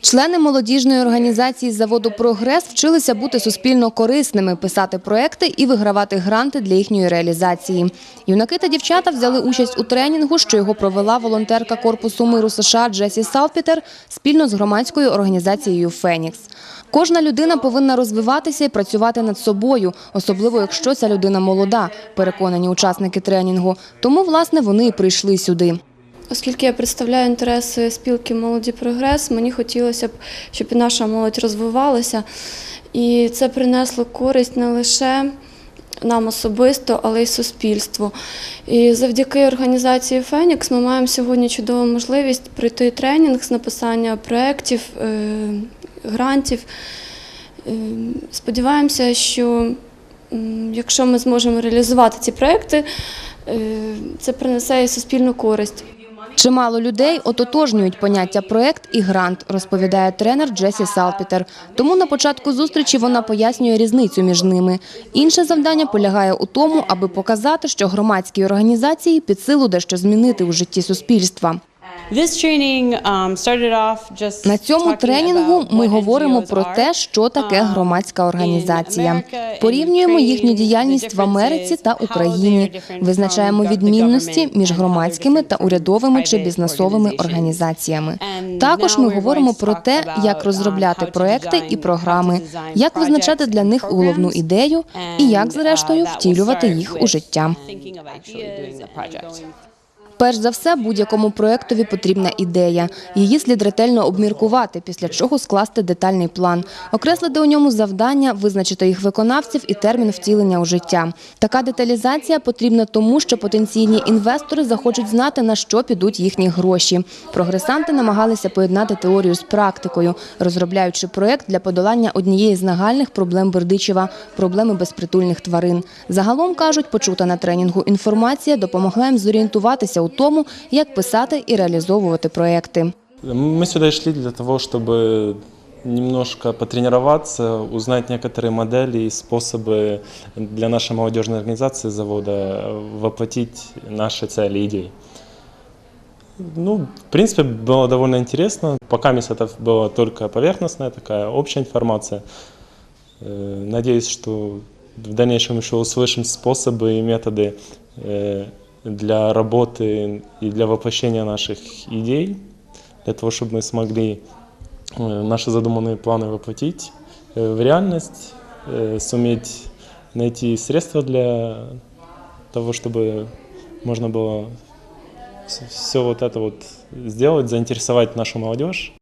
Члени молодіжної організації заводу Прогрес вчилися бути суспільно корисними, писати проекти і вигравати гранти для їхньої реалізації. Юнаки та дівчата взяли участь у тренінгу, що його провела волонтерка корпусу миру США Джесі Салпітер спільно з громадською організацією Фенікс. Кожна людина повинна розвиватися і працювати над собою, особливо якщо ця людина молода, переконані учасники тренінгу. Тому, власне, вони і прийшли сюди. Оскільки я представляю інтереси спілки Молоді Прогрес, мені хотілося б, щоб і наша молодь розвивалася. І це принесло користь не лише нам особисто, але й суспільству. І завдяки організації Фенікс ми маємо сьогодні чудову можливість пройти тренінг з написання проєктів, е, грантів. Е, Сподіваємося, що якщо ми зможемо реалізувати ці проекти, е, це принесе і суспільну користь. Чимало людей ототожнюють поняття проект і грант, розповідає тренер Джесі Салпітер. Тому на початку зустрічі вона пояснює різницю між ними. Інше завдання полягає у тому, аби показати, що громадські організації під силу дещо змінити у житті суспільства. This training um, started off just На цьому тренінгу ми говоримо про те, що таке Um, громадська організація. Порівнюємо їхню діяльність в Америці та Україні. Визначаємо відмінності між громадськими та урядовими чи бізнесовими організаціями. Також ми говоримо про те, як um, розробляти проекти і програми, how to design як визначати для них головну ідею і як, uh, зрештою, втілювати їх у життя. Перш за все, будь-якому проектові потрібна ідея. Її слід ретельно обміркувати, після чого скласти детальний план, окреслити у ньому завдання, визначити їх виконавців і термін втілення у життя. Така деталізація потрібна тому, що потенційні інвестори захочуть знати, на що підуть їхні гроші. Прогресанти намагалися поєднати теорію з практикою, розробляючи проект для подолання однієї з нагальних проблем Бердичева – проблеми безпритульних тварин. Загалом, кажуть, почута на тренінгу інформація допомогла їм зорієнтуватися у тому, як писати і реалізовувати проекти. Мы сюда шли для того, чтобы немножко потренироваться, узнать некоторые модели и способы для нашей молодежной организации завода воплотить наши цели и идеи. Ну, в принципе, было довольно интересно. Пока мест это была только поверхностная такая общая информация. Э, Надеюсь, что в дальнейшем еще услышим способы и методы э, для работы и для воплощения наших идей, для того, чтобы мы смогли э, наши задуманные планы воплотить э, в реальность, э, суметь найти средства для того, чтобы можно было все вот это вот сделать, заинтересовать нашу молодежь